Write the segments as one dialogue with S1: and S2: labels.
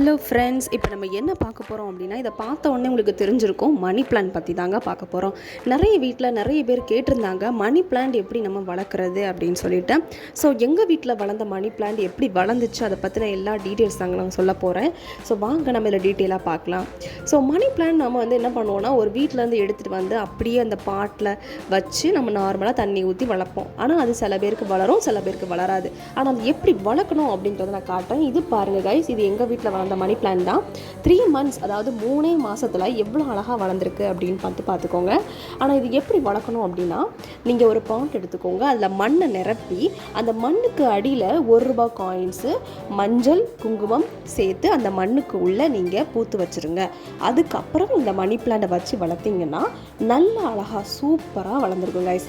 S1: Hello friends இப்போ நம்ம என்ன பார்க்க போகிறோம் அப்படின்னா இதை பார்த்த உடனே உங்களுக்கு தெரிஞ்சிருக்கும். மணி பிளான் பற்றி தாங்க பார்க்க போகிறோம் நிறைய வீட்டில் நிறைய பேர் கேட்டிருந்தாங்க மணி பிளான்ட் எப்படி நம்ம வளர்க்குறது? அப்படின்னு சொல்லிட்டு. ஸோ எங்கள் வீட்டில் வளர்ந்த மணி பிளான்ட் எப்படி வளர்ந்துச்சு? அதை பற்றின எல்லா டீட்டெயில்ஸ் தாங்க நான் சொல்ல போகிறேன் ஸோ வாங்க நம்ம இதில் டீட்டெயிலாக பார்க்கலாம். ஸோ மணி பிளான்ட் நம்ம வந்து என்ன பண்ணுவோம்னா ஒரு வீட்டிலேருந்து எடுத்துகிட்டு வந்து அப்படியே அந்த பாட்டில் வச்சு நம்ம நார்மலாக தண்ணி ஊற்றி வளர்ப்போம். ஆனால் அது சில பேருக்கு வளரும் சில பேருக்கு வளராது. ஆனால் அது எப்படி வளர்க்கணும் அப்படின்றத நான் காட்டுறேன். இது பாருங்கள் கைஸ் இது எங்கள் வீட்டில் வளர்ந்த அந்த மணி பிளான் தான். த்ரீ மந்த்ஸ் அதாவது மூணே மாதத்தில் எவ்வளோ அழகாக வளர்ந்துருக்கு அப்படின்னு பார்த்து பார்த்துக்கோங்க. ஆனால் இது எப்படி வளர்க்கணும் அப்படின்னா நீங்கள் ஒரு பாயிண்ட் எடுத்துக்கோங்க. அதில் மண்ணை நிரப்பி அந்த மண்ணுக்கு அடியில் ஒரு ரூபா காயின்ஸு மஞ்சள் குங்குமம் சேர்த்து அந்த மண்ணுக்கு உள்ளே நீங்கள் பூத்து வச்சுருங்க. அதுக்கப்புறம் இந்த மணி பிளான்ட்டை வச்சு வளர்த்தீங்கன்னா நல்ல அழகாக சூப்பராக வளர்ந்துருக்கும் கைஸ்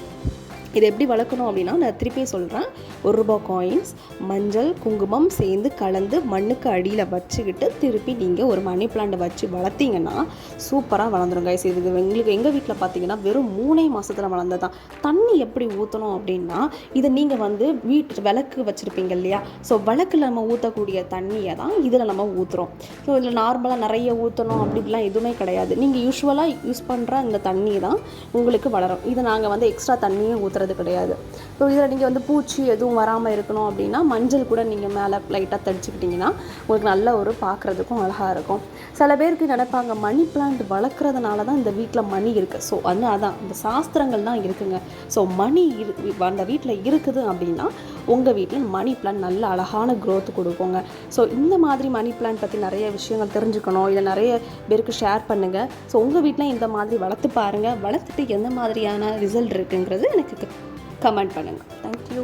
S1: இதை எப்படி வளர்க்கணும் அப்படின்னா நான் திருப்பி சொல்கிறேன் ஒரு ரூபா காயின்ஸ் மஞ்சள் குங்குமம் சேர்ந்து கலந்து மண்ணுக்கு அடியில் வச்சுக்கிட்டு திருப்பி நீங்கள் ஒரு மணி பிளான்ட்டை வச்சு வளர்த்தீங்கன்னா சூப்பராக வளர்ந்துரும் கைஸ் இது எங்களுக்கு எங்கள் வீட்டில் பார்த்தீங்கன்னா வெறும் மூணே மாதத்தில் வளர்ந்தது தான் தண்ணி எப்படி ஊற்றணும் அப்படின்னா இதை நீங்கள் வந்து வீட்டு விளக்கு வச்சுருப்பீங்க இல்லையா? ஸோ விளக்கில் நம்ம ஊற்றக்கூடிய தண்ணியை தான் இதில் நம்ம ஊற்றுறோம் ஸோ இதில் நார்மலாக நிறைய ஊற்றணும் அப்படிலாம் எதுவுமே கிடையாது. நீங்கள் யூஸ்வலாக யூஸ் பண்ணுற இந்த தண்ணி தான் உங்களுக்கு வளரும். இதை நாங்கள் வந்து எக்ஸ்ட்ரா தண்ணியே ஊற்றுறது கிடையாது. ஸோ இதில் நீங்கள் வந்து பூச்சி எதுவும் வராமல் இருக்கணும் அப்படின்னா மஞ்சள் கூட நீங்கள் மேலே லைட்டாக தெளிச்சுக்கிட்டிங்கன்னா உங்களுக்கு நல்ல ஒரு பார்க்குறதுக்கும் அழகாக இருக்கும். சில பேருக்கு நினைப்பாங்க மணி பிளான்ட் வளர்க்குறதுனால தான் இந்த வீட்டில் மணி இருக்குது ஸோ அது அதான். இந்த சாஸ்திரங்கள் தான் இருக்குங்க. ஸோ மணி இரு அந்த வீட்டில் இருக்குது அப்படின்னா உங்கள் வீட்டில் மணி பிளான் நல்ல அழகான க்ரோத் கொடுக்குங்க. ஸோ இந்த மாதிரி மணி பிளான் பற்றி நிறைய விஷயங்கள் தெரிஞ்சுக்கணும். இதை நிறைய பேருக்கு ஷேர் பண்ணுங்கள் ஸோ உங்கள் வீட்டில் இந்த மாதிரி வளர்த்து பாருங்கள் வளர்த்துட்டு எந்த மாதிரியான ரிசல்ட் இருக்குங்கிறது எனக்கு கமெண்ட் பண்ணுங்கள் தேங்க்யூ